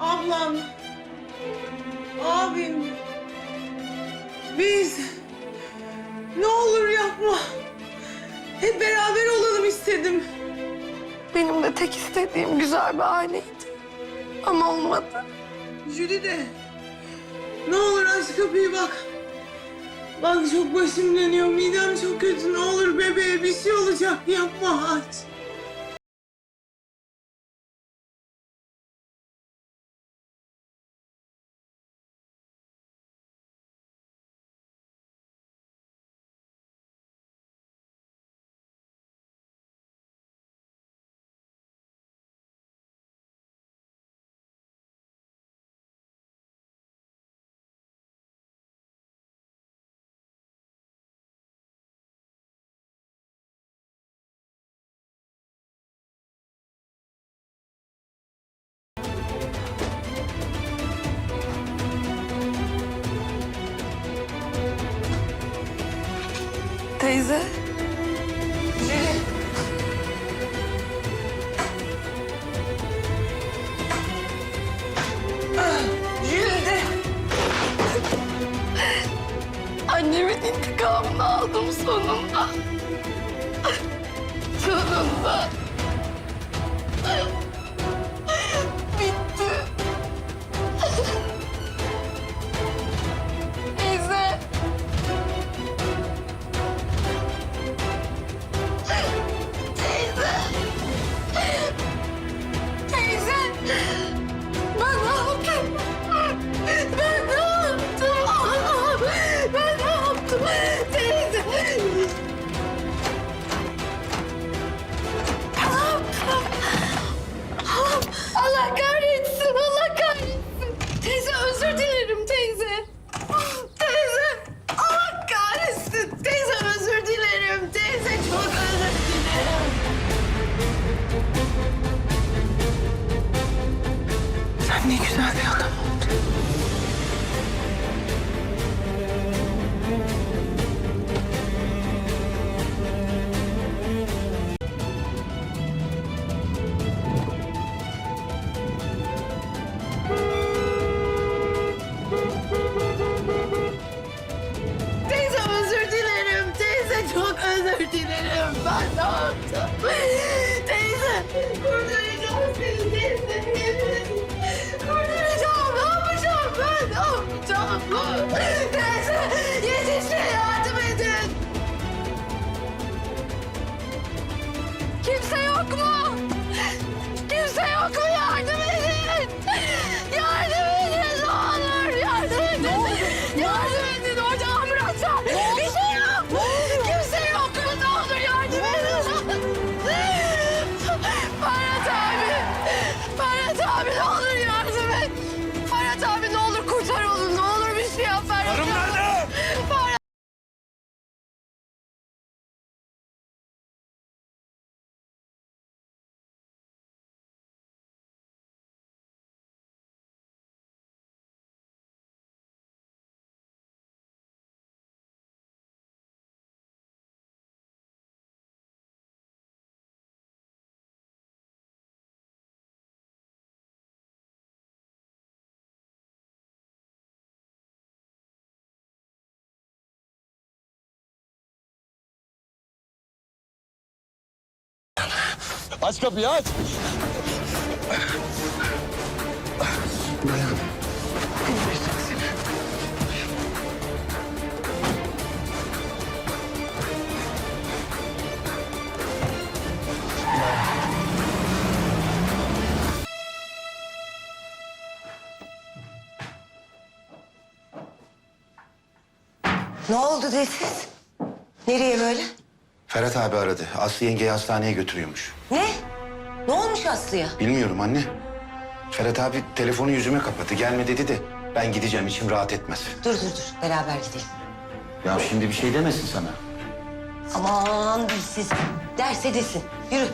ablam, abim. Biz ne olur yapma. Hep beraber olalım istedim. Benim de tek istediğim güzel bir aileydi. Ama olmadı. Jülide, ne olur aç kapıyı bak. Bak çok başım dönüyor, midem çok kötü. Ne olur bebeğe bir şey olacak. Yapma aç. Teyze. Jülide. Annemin intikamını aldım sonunda. Sonunda. Ne güzel bir adam oldun. Kaplı! Aç kapıyı aç. Ne oldu Dilsiz? Nereye böyle? Ferhat abi aradı. Aslı yengeyi hastaneye götürüyormuş. Ne? Ne olmuş Aslı'ya? Bilmiyorum anne. Ferhat abi telefonu yüzüme kapattı. Gelme dedi de ben gideceğim içim rahat etmez. Dur dur dur beraber gidelim. Ya şimdi bir şey demesin sana. Aman Dilsiz ders edesin. Yürü.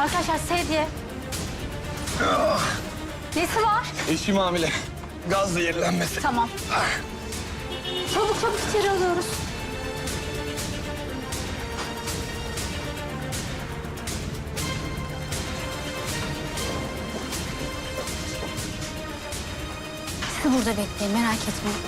Arkadaşlar sedye. Nesi var? Eşim hamile. Gaz zehirlenmesi. Tamam. Çabuk çabuk içeri alıyoruz. Sizi burada bekleyin merak etmeyin.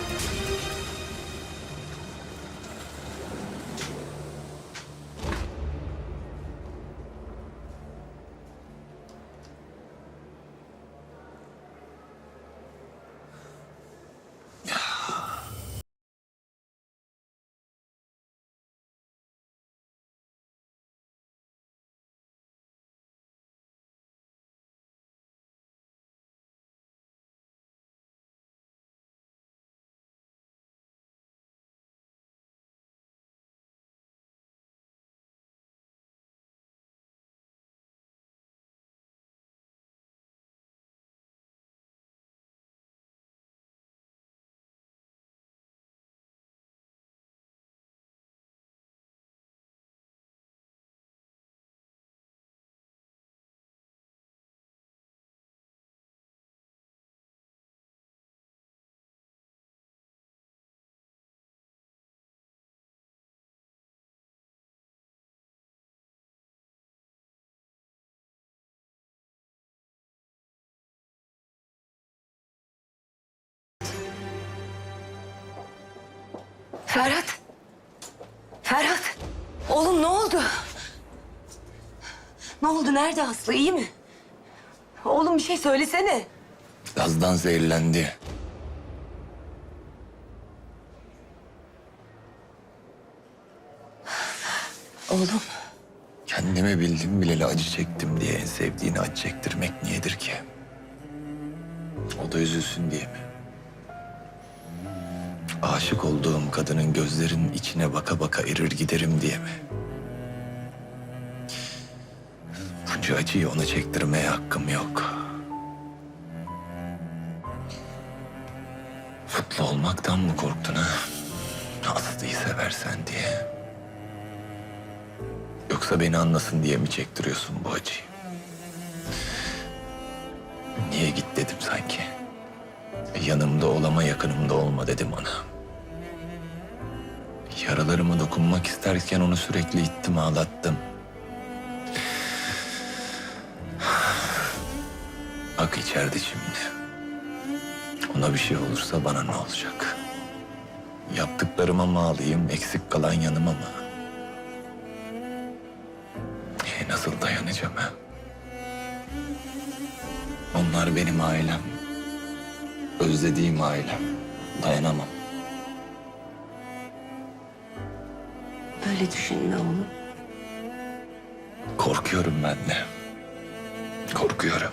Ferhat. Ferhat. Oğlum ne oldu? Ne oldu? Nerede Aslı? İyi mi? Oğlum bir şey söylesene. Gazdan zehirlendi. Oğlum. Kendimi bildim bileli acı çektim diye en sevdiğini acı çektirmek niyedir ki? O da üzülsün diye mi? Aşık olduğum kadının gözlerinin içine baka baka erir giderim diye mi? Bunca acıyı ona çektirmeye hakkım yok. Mutlu olmaktan mı korktun ha? Aslı'yı seversen diye. Yoksa beni anlasın diye mi çektiriyorsun bu acıyı? Niye git dedim sanki. Yanımda olama yakınımda olma dedim ona. Yaralarıma dokunmak isterken onu sürekli ittim ağlattım. Bak içeride şimdi. Ona bir şey olursa bana ne olacak? Yaptıklarıma mı ağlayayım, eksik kalan yanıma mı? E, nasıl dayanacağım ha? Onlar benim ailem. Özlediğim ailem. Dayanamam. Öyle düşünme oğlum. Korkuyorum ben de. Korkuyorum.